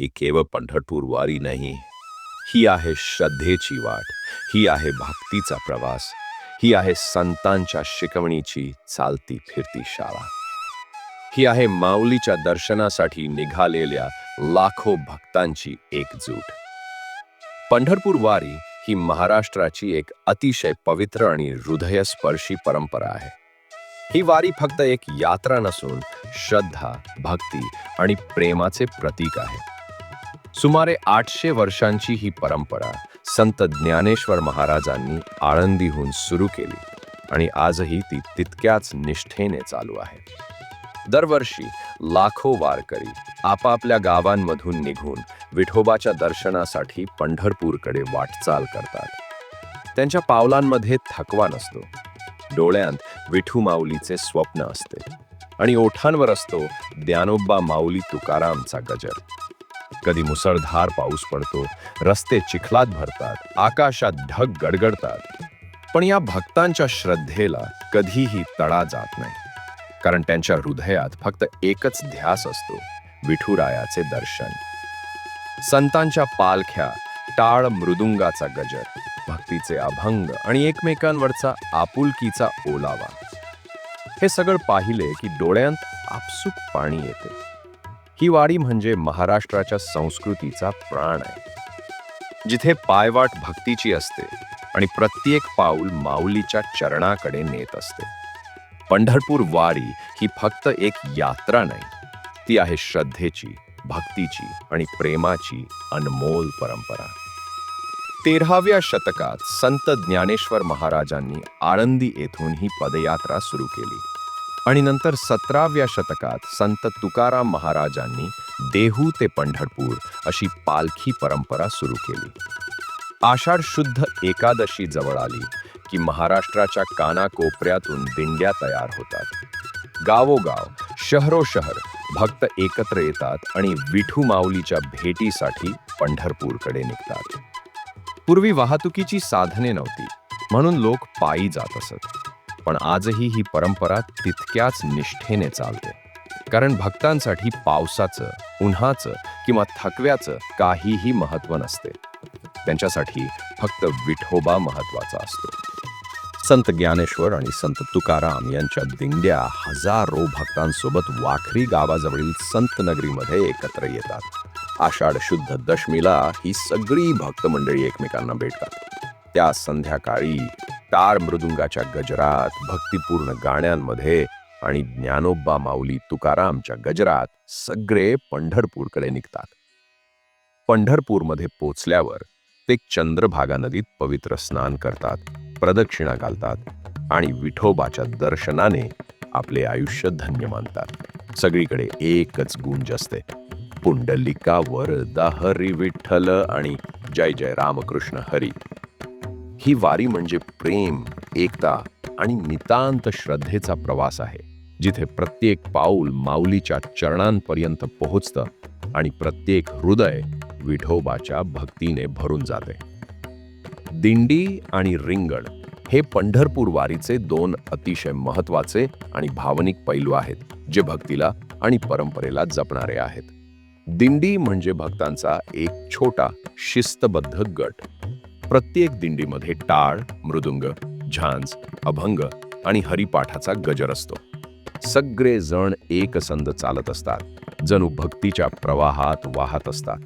ही केवळ पंढरपूर वारी नाही. ही आहे श्रद्धेची वाट. ही आहे भक्तीचा प्रवास. ही आहे संतांच्या शिकवणीची चालती फिरती शाळा. ही आहे माऊलीच्या दर्शनासाठी निघालेल्या लाखो भक्तांची एकजूट. पंढरपूर वारी ही महाराष्ट्राची एक अतिशय पवित्र आणि हृदयस्पर्शी परंपरा आहे. ही वारी फक्त एक यात्रा नसून श्रद्धा भक्ती आणि प्रेमाचे प्रतीक आहे. सुमारे आठशे वर्षांची ही परंपरा संत ज्ञानेश्वर महाराजांनी आळंदीहून सुरू केली आणि आजही ती तितक्याच निष्ठेने चालू आहे. दरवर्षी लाखो वारकरी आपापल्या गावांमधून निघून विठोबाच्या दर्शनासाठी पंढरपूरकडे वाटचाल करतात. त्यांच्या पावलांमध्ये थकवा नसतो. डोळ्यांत विठू माऊलीचे स्वप्न असते आणि ओठांवर असतो ज्ञानोबा माऊली तुकारामचा गजर. कधी मुसळधार पाऊस पडतो रस्ते चिखलात भरतात आकाशात ढग गडगडतात. पण या भक्तांच्या श्रद्धेला कधीही तडा जात नाही. कारण त्यांच्या हृदयात फक्त एकच ध्यास असतो विठुरायाचे दर्शन. संतांच्या पालख्या टाळ मृदुंगाचा गजर भक्तीचे अभंग आणि एकमेकांवरचा आपुलकीचा ओलावा. हे सगळं पाहिले की डोळ्यांत आपसूक पाणी येते. ही वाडी म्हणजे महाराष्ट्राच्या संस्कृतीचा प्राण आहे. जिथे पायवाट भक्तीची असते आणि प्रत्येक पाऊल माऊलीच्या चरणाकडे नेत असते. पंढरपूर वारी ही फक्त एक यात्रा नाही ती आहे श्रद्धेची भक्तीची आणि प्रेमाची अनमोल परंपरा. तेराव्या शतकात संत ज्ञानेश्वर महाराजांनी आळंदी येथून ही पदयात्रा सुरू केली. आणि नंतर सतराव्या शतकात संत तुकाराम महाराजांनी देहू ते पंढरपूर अशी पालखी परंपरा सुरू केली. आषाढ शुद्ध एकादशी जवळ आली की महाराष्ट्राच्या कानाकोपऱ्यातून दिंड्या तयार होतात. गावोगाव शहरोशहर भक्त एकत्र येतात आणि विठू माऊलीच्या भेटीसाठी पंढरपूरकडे निघतात. पूर्वी वाहतुकीची साधने नव्हती म्हणून लोक पायी जात असत. पण आजही ही परंपरा तितक्याच निष्ठेने चालते. कारण भक्तांसाठी पावसाचं उन्हाचं किंवा थकव्याचं काहीही महत्त्व नसते. त्यांच्यासाठी फक्त विठोबा महत्त्वाचा असतो. संत ज्ञानेश्वर आणि संत तुकाराम यांच्या दिंड्या हजारो भक्तांसोबत वाखरी गावाजवळील संत नगरीमध्ये एकत्र येतात. आषाढ शुद्ध दशमीला ही सगळी भक्त मंडळी एकमेकांना भेटतात. त्या संध्याकाळी टाळ मृदुंगाच्या गजरात भक्तिपूर्ण गाण्यांमध्ये आणि ज्ञानोबा माऊली तुकारामच्या गजरात सगळे पंढरपूरकडे निघतात. पंढरपूरमध्ये पोचल्यावर ते चंद्रभागा नदीत पवित्र स्नान करतात प्रदक्षिणा घालतात आणि विठोबाच्या दर्शनाने आपले आयुष्य धन्य मानतात. सगळीकडे एकच गुंज असते. पुंडलिका वरदा हरी विठ्ठल आणि जय जय रामकृष्ण हरी. ही वारी म्हणजे प्रेम एकता आणि नितांत श्रद्धेचा प्रवास आहे जिथे प्रत्येक पाऊल माऊलीच्या चरणांपर्यंत पोहोचतं आणि प्रत्येक हृदय विठोबाच्या भक्तीने भरून जाते. दिंडी आणि रिंगण हे पंढरपूर वारीचे दोन अतिशय महत्त्वाचे आणि भावनिक पैलू आहेत जे भक्तीला आणि परंपरेला जपणारे आहेत. दिंडी म्हणजे भक्तांचा एक छोटा शिस्तबद्ध गट. प्रत्येक दिंडीमध्ये टाळ मृदुंग झांज अभंग आणि हरिपाठाचा गजर असतो. सगळे जण एकसंध चालत असतात. जणू भक्तीच्या प्रवाहात वाहत असतात.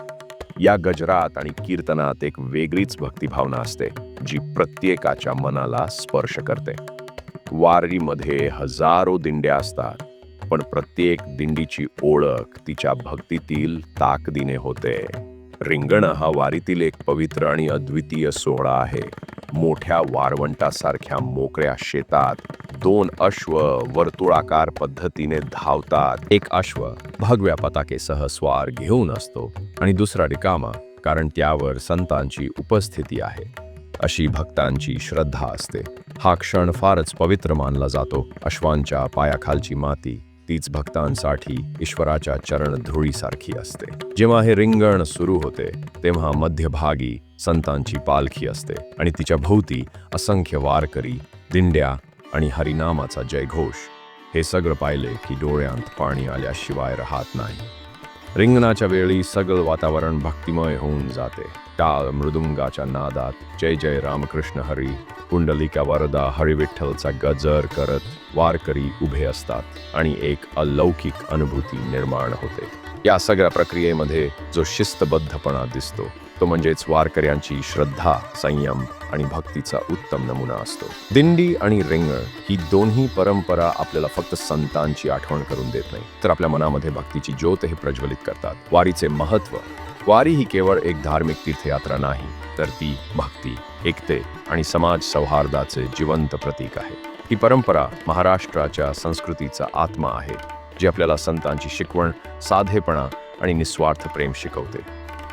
या गजरात आणि कीर्तनात एक वेगळीच भक्तिभावना असते जी प्रत्येकाच्या मनाला स्पर्श करते. वारीमध्ये हजारो दिंड्या असतात पण प्रत्येक दिंडीची ओळख तिच्या भक्तीतील ताकदीने होते. रिंगण हा वारीतील एक पवित्र आणि अद्वितीय सोहळा आहे. मोठ्या वारवंटासारख्या मोकळ्या शेतात दोन अश्व वर्तुळाकार पद्धतीने धावतात. एक अश्व भगव्या पताकेसह स्वार घेऊन असतो आणि दुसरा रिकामा कारण त्यावर संतांची उपस्थिती आहे. अशी भक्तांची श्रद्धा असते. हा क्षण फारच पवित्र मानला जातो. अश्वांच्या पायाखालची माती तीच भक्तांसाठी ईश्वराच्या चरण धुळीसारखी असते. जेव्हा हे रिंगण सुरू होते तेव्हा मध्यभागी संतांची पालखी असते आणि तिच्या भोवती असंख्य वारकरी दिंड्या आणि हरिनामाचा जयघोष. हे सगळं पाहिले की डोळ्यांत पाणी आल्याशिवाय राहत नाही. रिंगणाच्या वेळी सगळं वातावरण भक्तिमय होऊन जाते. टाळ मृदुंगाच्या नादात जय जय रामकृष्ण हरी कुंडलिका वरदा हरिविठ्ठलचा गजर करत वारकरी उभे असतात आणि एक अलौकिक अनुभूती निर्माण होते. या सगळ्या प्रक्रियेमध्ये जो शिस्तबद्धपणा दिसतो तो म्हणजेच वारकऱ्यांची श्रद्धा संयम आणि भक्तीचा उत्तम नमुना असतो. दिंडी आणि रिंगण ही दोन्ही परंपरा आपल्याला फक्त संतांची आठवण करून देत नाही. तर आपल्या मनामध्ये भक्तीची ज्योत हे प्रज्वलित करतात. वारीचे महत्त्व वारी ही केवळ एक धार्मिक तीर्थयात्रा नाही तर ती भक्ती एकते आणि समाज सौहार्दाचे जिवंत प्रतीक आहे. ही परंपरा महाराष्ट्राच्या संस्कृतीचा आत्मा आहे जी आपल्याला संतांची शिकवण साधेपणा आणि निस्वार्थ प्रेम शिकवते.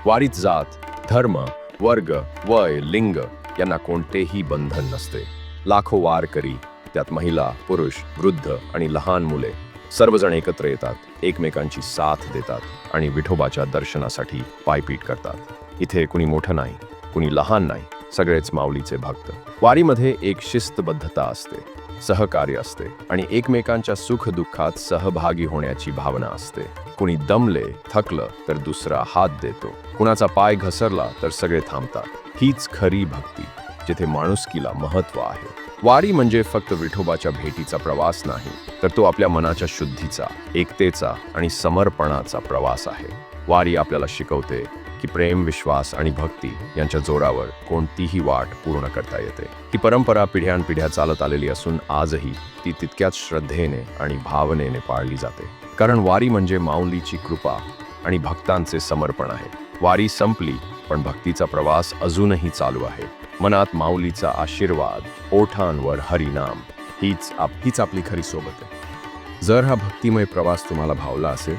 वारीत जात धर्म वर्ग वय लिंग यांना कोणतेही बंधन नसते. लाखो वारकरी त्यात महिला पुरुष वृद्ध आणि लहान मुले सर्वजण एकत्र येतात एकमेकांची साथ देतात आणि विठोबाच्या दर्शनासाठी पायपीट करतात. इथे कुणी मोठं नाही कुणी लहान नाही सगळेच माऊलीचे भक्त. वारीमध्ये एक शिस्तबद्धता असते सहकार्य असते आणि एकमेकांच्या सुख दुःखात सहभागी होण्याची भावना असते. कुणी दमले थकलं तर दुसरा हात देतो. कुणाचा पाय घसरला तर सगळे थांबतात. हीच खरी भक्ती जिथे माणुसकीला महत्त्व आहे. वारी म्हणजे फक्त विठोबाच्या भेटीचा प्रवास नाही तर तो आपल्या मनाच्या शुद्धीचा एकतेचा आणि समर्पणाचा प्रवास आहे. वारी आपल्याला शिकवते की प्रेम विश्वास आणि भक्ती यांच्या जोरावर कोणतीही वाट पूर्ण करता येते. ती परंपरा पिढ्यानपिढ्या चालत आलेली असून आजही ती तितक्याच श्रद्धेने आणि भावनेने पाळली जाते. कारण वारी म्हणजे माऊलीची कृपा आणि भक्तांचे समर्पण आहे. वारी संपली पण भक्तीचा प्रवास अजूनही चालू आहे. मनात माऊलीचा आशीर्वाद ओठांवर हरिनाम. हीच आप हीच आपली खरी सोबत आहे. जर हा भक्तिमय प्रवास तुम्हाला भावला असेल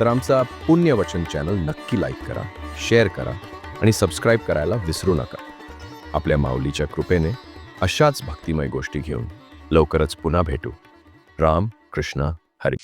तर आमचा पुण्यवचन चॅनल नक्की लाईक करा शेअर करा आणि सबस्क्राईब करायला विसरू नका. आपल्या माऊलीच्या कृपेने अशाच भक्तिमय गोष्टी घेऊन लवकरच पुन्हा भेटू. राम कृष्णा 春。